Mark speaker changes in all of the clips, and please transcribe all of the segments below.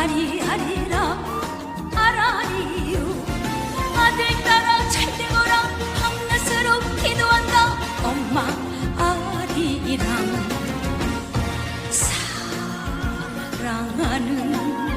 Speaker 1: 아리아리라 아라리요. 아들 따라 잘되거라. 밤낮으로 기도한다. 엄마 아리랑 사랑하는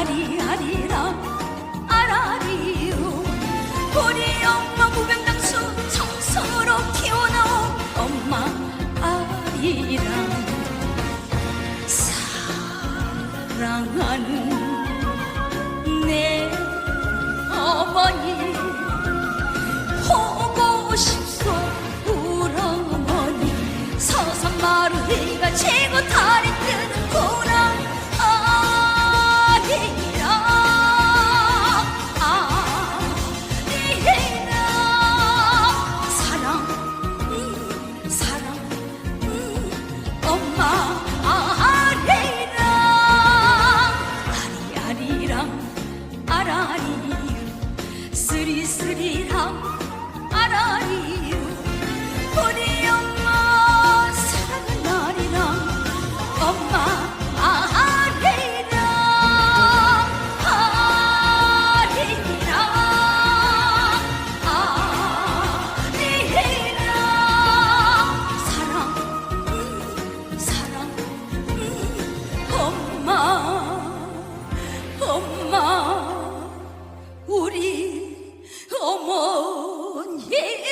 Speaker 1: 아리아리랑 아라리요. 우리 엄마 무병당수 청소로 키워나온 엄마 아리랑 사랑하는 내 어머니. 보고 싶소 우리 어머니. 서산 마루 네가 최고 다 ararayım Sırı sırı ram ararayım 어머니.